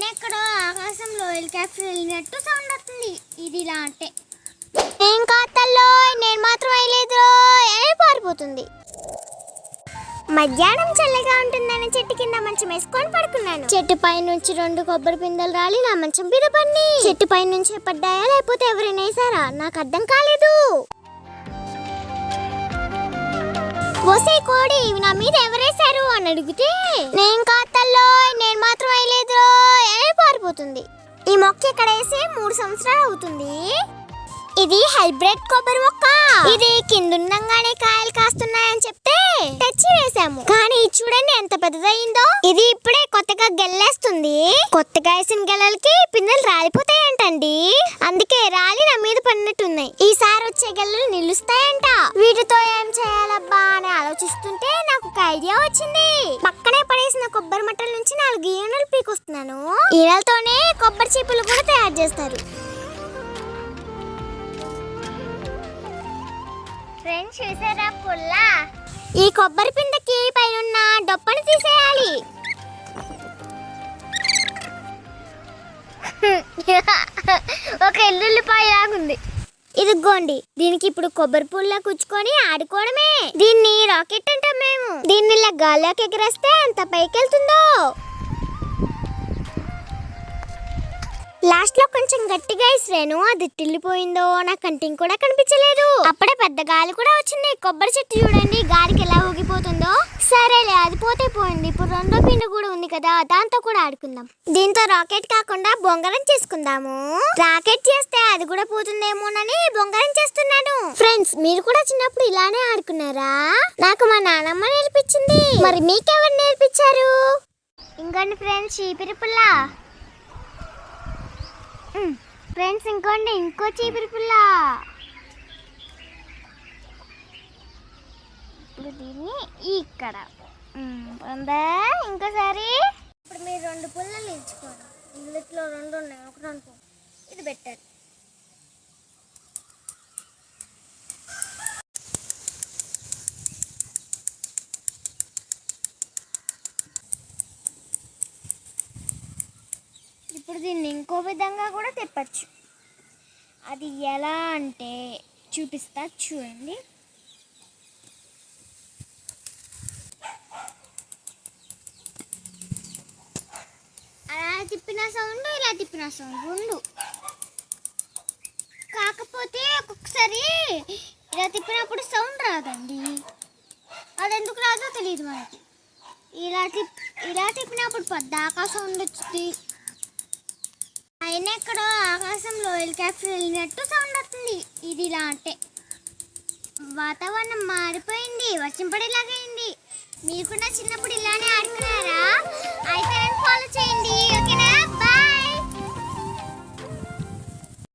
పైన ఎక్కడో ఆకాశంలో హెలికాప్టర్ వెళ్ళినట్టు సౌండ్ వస్తుంది. ఇది ఇలా అంటే. ఏం కాతల్లో నేను మాత్రం వేయలేదు అని పారిపోతుంది. మధ్యాహ్నం చల్లగా ఉంటుందని చెట్టు కింద మంచం వేసుకొని పడుకున్నాను. చెట్టు పై నుంచి రెండు కొబ్బరి పిందెలు రాలి నా మంచం మీద పడి చెట్టు పై నుంచి పడ్డాయా లేకపోతే ఎవరైనా వేసారా నాకు అర్థం కాలేదు. వసే కోడి ఇవి నా మీద ఎవరేశారు అని అడిగితే నేను కాతల్లో నేను మాత్రం వేయలేదు అని ఈ మొక్క ఇక్కడ వేసి మూడు సంవత్సరాలు అవుతుంది. ఇది హైబ్రిడ్ కొబ్బరి మొక్క. ఇది కిందుండంగానే కాయలు కాస్తున్నాయని చెప్తే తెచ్చి వేసాము. కానీ చూడండి ఎంత పెద్దదయ్యిందో. ఇది ఇప్పుడే కొత్తగా గెల్లేస్తుంది. కొత్తగా వేసిన గెల్లలకి పిందెలు రాలిపోతాయంటండి. అందుకే రాలి నా మీద పడినట్టున్నాయి. ఈసారి వచ్చే గెల్లలు నిలుస్తాయంట. వీటితో ఏం చేయాలబ్బా అని ఆలోచిస్తుంటే నాకు ఒక ఐడియా వచ్చింది. పక్క పడేసిన కొబ్బరి మట్టల నుంచి నాలుగు ఈనెలు పీకొస్తున్నాను. ఈనెలతోనే కొబ్బరి చీపులు కూడా తయారు చేస్తారు. ఫ్రెండ్స్ చూసారా పుల్ల? ఈ కొబ్బరి పిందకి పైన డొప్పని తీసేయాలి. ఒక ఎల్లుల్లిపాయ లాగుంది. ఇదిగోండి దీనికి ఇప్పుడు కొబ్బరి పూల్లా కుచ్చుకొని ఆడుకోవడమే. దీన్ని రాకెట్ అంటాం మేము. దీన్ని ఇలా గాల్లోకి ఎగరేస్తే ఎంత పైకి వెళ్తుందో లాస్ట్లో కొంచెం గట్టిగా ఇసిరాను అది తిల్లిపోయిందో నా కంటింగ్ కూడా కనిపించలేదు. అప్పుడే పెద్ద గాలి కూడా వచ్చింది. కొబ్బరి చెట్టు చూడండి గాలికి ఎలా ఊగిపోతుందో సరేలే అది పోతే పోయింది. ఇప్పుడు రెండో పిండి కూడా ఉంది కదా దాంతో కూడా ఆడుకుందాం. దీంతో రాకెట్ కాకుండా బొంగరం చేసుకుందాము. రాకెట్ చేస్తే అది కూడా పోతుందేమోనని బొంగరం చేస్తున్నాను ఫ్రెండ్స్ మీరు కూడా చిన్నప్పుడు ఇలానే ఆడుకున్నారా? నాకు మా నానమ్మ నేర్పించింది. మరి మీకెవరు నేర్పించారు? ఇంకోండి ఫ్రెండ్స్ చీపిరి పుల్ల. ఫ్రెండ్స్ ఇంకోండి ఇంకో చీపిరి పుల్ల. ఇప్పుడు దీన్ని ఇక్కడ. ఇంకోసారి ఇప్పుడు మీరు రెండు పుల్లలు ఇచ్చుకోండి. ఇందులో రెండు ఉన్నాయి. ఒకటి అనుకో ఇది పెట్టారు ఇప్పుడు దీన్ని ఇంకో విధంగా కూడా తిప్పచ్చు. అది ఎలా అంటే చూపిస్తా చూడండి. తిప్పిన సౌండ్ ఇలా తిప్పిన సౌండ్ రెండు. కాకపోతే ఒక్కొక్కసారి ఇలా తిప్పినప్పుడు సౌండ్ రాదండి. అది ఎందుకు రాదో తెలియదు మనకి. ఇలా తిప్ ఇలా తిప్పినప్పుడు పెద్ద ఆకాశం వచ్చింది ఆయన ఎక్కడో ఆకాశంలో హెలికాప్టర్ వెళ్ళినట్టు సౌండ్ వస్తుంది. ఇది ఇలా అంటే. వాతావరణం మారిపోయింది వర్షం పడేలాగైంది మీరు కూడా చిన్నప్పుడు ఇలా